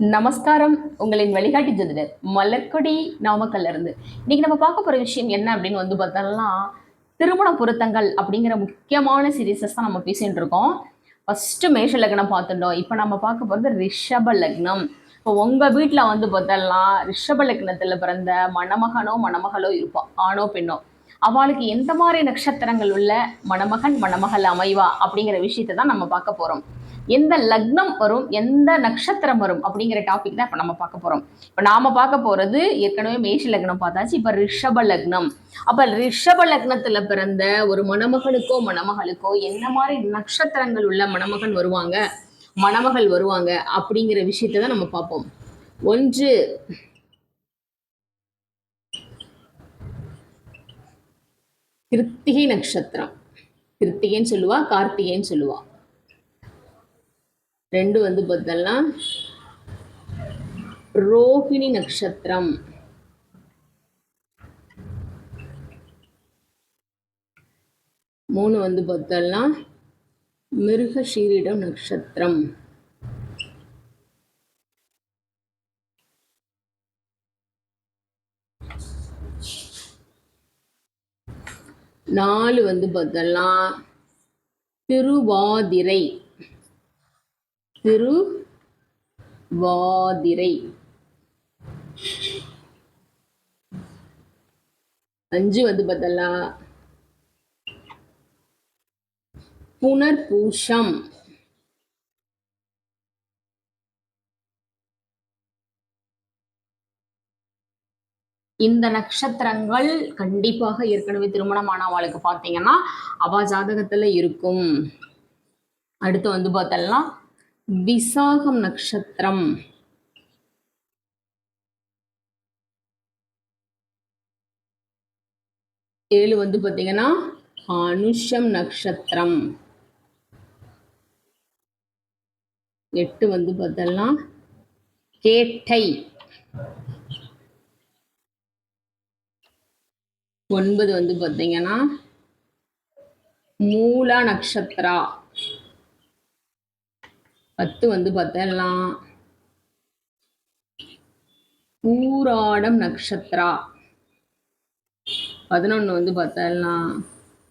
நமஸ்காரம். உங்களின் வழிகாட்டி ஜோதிடர் மலர்கொடி நாமக்கல்ல இருந்து. இன்னைக்கு நம்ம பார்க்க போற விஷயம் என்ன அப்படின்னு வந்து பார்த்தோம்னா திருமண பொருத்தங்கள் அப்படிங்கிற முக்கியமான சீரீஸஸ் தான் நம்ம பேசிட்டு இருக்கோம். ஃபர்ஸ்ட் மேஷ லக்னம் பார்த்துட்டோம். இப்போ நம்ம பார்க்க போகிறது ரிஷப லக்னம். இப்போ உங்கள் வீட்டில் வந்து பார்த்தோம்னா ரிஷப லக்னத்தில் பிறந்த மணமகனோ மணமகளோ இருப்பான் ஆணோ பெண்ணோ. அவளுக்கு எந்த மாதிரி நட்சத்திரங்கள் உள்ள மணமகன் மணமகள் அமைவா அப்படிங்கிற விஷயத்தை தான் நம்ம பார்க்க போகிறோம் எந்த லக்னம் வரும் எந்த நட்சத்திரம் வரும் அப்படிங்கிற டாபிக் தான் இப்போ நம்ம பார்க்க போகிறோம் இப்போ நாம பார்க்க போகிறது ஏற்கனவே மேஷ லக்னம் பார்த்தாச்சு. இப்போ ரிஷப லக்னம். அப்போ ரிஷப லக்னத்தில் பிறந்த ஒரு மணமகனுக்கோ மணமகளுக்கோ என்ன மாதிரி நட்சத்திரங்கள் உள்ள மணமகன் வருவாங்க மணமகள் வருவாங்க அப்படிங்கிற விஷயத்தை தான் நம்ம பார்ப்போம். ஒன்று கிருத்திகை நட்சத்திரம். கிருத்திகைன்னு சொல்லுவா கார்த்திகைன்னு சொல்லுவா. ரெண்டு வந்து பார்த்தோம்னா ரோஹிணி நட்சத்திரம். மூணு வந்து பார்த்தோம்னா மிருகஷீரிடம் நட்சத்திரம். நாலு வந்து பார்த்தோம்னா திருவாதிரை. திருவாதிரை. அஞ்சு வந்து பார்த்தோம்னா புனர்பூஷம். இந்த நட்சத்திரங்கள் கண்டிப்பாக ஏற்கனவே திருமணமான அவளுக்கு பார்த்தீங்கன்னா அவ ஜாதகத்துல இருக்கும். அடுத்து வந்து பார்த்தோம்னா விசாகம் நட்சத்திரம் ஏழு வந்து பார்த்தீங்கன்னா அனுஷம் நட்சத்திரம் எட்டு வந்து பார்த்தோம்னா கேட்டை. ஒன்பது வந்து பார்த்தீங்கன்னா மூலா நட்சத்திரா பத்து வந்து பார்த்தோம்னா பூராடம் நட்சத்திரா பதினொன்று வந்து பார்த்தோம்னா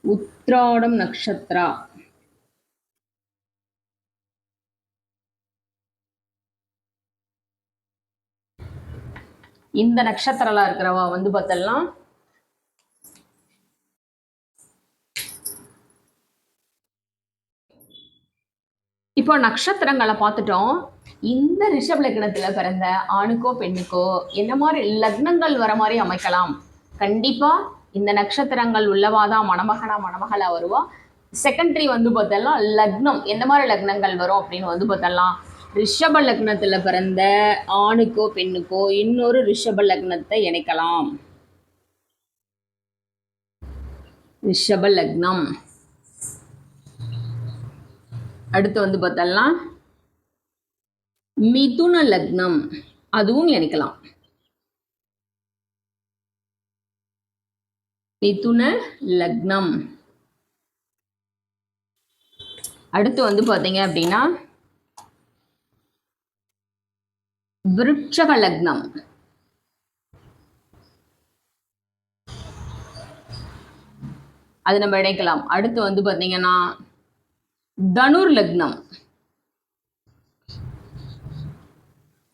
உத்ராடம் நட்சத்திரா இந்த நட்சத்திரலாம் இருக்கிறவா வந்து பார்த்தோம்னா இப்போ நட்சத்திரங்களை பார்த்துட்டோம். இந்த ரிஷப் லக்னத்தில் பிறந்த ஆணுக்கோ பெண்ணுக்கோ என்ன மாதிரி லக்னங்கள் வர மாதிரி அமைக்கலாம்? கண்டிப்பாக இந்த நட்சத்திரங்கள் உள்ளவாதான் மணமகனா மணமகளா வருவா? செகண்டரி வந்து பார்த்தோம்னா லக்னம். எந்த மாதிரி லக்னங்கள் வரும் அப்படின்னு வந்து பார்த்தோம்னா ரிஷப லக்னத்தில் பிறந்த ஆணுக்கோ பெண்ணுக்கோ இன்னொரு ரிஷப லக்னத்தை இணைக்கலாம். ரிஷப லக்னம் அடுத்து வந்து பார்த்தோம்னா மிதுன லக்னம். அதுவும் இணைக்கலாம் மிதுன லக்னம். அடுத்து வந்து பார்த்தீங்க அப்படின்னா விருட்சக லக்னம். அது நம்ம இணைக்கலாம். அடுத்து வந்து பார்த்தீங்கன்னா தனுர் லக்னம்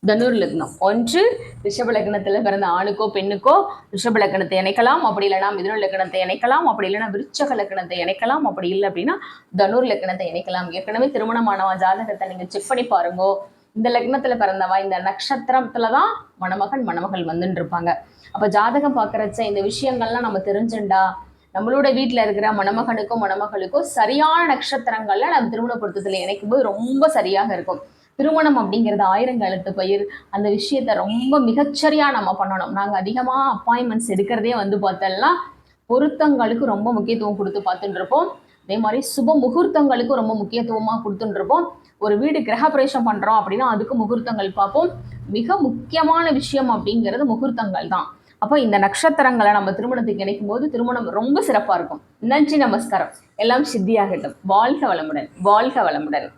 தனுர் லக்னம் ஒன்று ரிஷப லக்னத்தில் பிறந்த ஆணுக்கோ பெண்ணுக்கோ ரிஷப லக்னத்தை இணைக்கலாம். அப்படி இல்லைன்னா மிதுன லக்னத்தை இணைக்கலாம். அப்படி இல்லைன்னா விருச்சக லக்னத்தை இணைக்கலாம். அப்படி இல்லை அப்படின்னா தனுர் லக்னத்தை இணைக்கலாம். ஏற்கனவே திருமணமானவா ஜாதகத்தை நீங்கள் செக் பண்ணி பாருங்கோ. இந்த லக்னத்துல பிறந்தவா இந்த நட்சத்திரத்துல தான் மணமகன் மணமகள் வந்துட்டு இருப்பாங்க. அப்ப ஜாதகம் பார்க்குறச்ச இந்த விஷயங்கள்லாம் நம்ம தெரிஞ்சுண்டா? நம்மளோட வீட்டில் இருக்கிற மணமகனுக்கும் மணமகளுக்கும் சரியான நட்சத்திரங்கள்ல நம்ம திருமண பொருத்தத்தில் இணைக்கும் போது ரொம்ப சரியாக இருக்கும். திருமணம் அப்படிங்கிறது ஆயிரங்காலத்து பயிர். அந்த விஷயத்த ரொம்ப மிகச்சரியாக நம்ம பண்ணணும். நாங்கள் அதிகமாக அப்பாயின்மெண்ட்ஸ் எடுக்கிறதே வந்து பார்த்தோம்னா பொருத்தங்களுக்கு ரொம்ப முக்கியத்துவம் கொடுத்து பார்த்துட்டு இருப்போம் அதே மாதிரி சுப முகூர்த்தங்களுக்கும் ரொம்ப முக்கியத்துவமாக கொடுத்துட்டு இருப்போம் ஒரு வீடு கிரகப்பிரவேசம் பண்ணுறோம் அப்படின்னா அதுக்கு முகூர்த்தங்கள் பார்ப்போம். மிக முக்கியமான விஷயம் அப்படிங்கிறது முகூர்த்தங்கள் தான். அப்போ இந்த நட்சத்திரங்களை நம்ம திருமணத்துக்கு இணைக்கும் போது திருமணம் ரொம்ப சிறப்பாக இருக்கும். நன்றி நமஸ்காரம். எல்லாம் சித்தியாகட்டும். வாழ்க வளமுடன். வாழ்க வளமுடன்.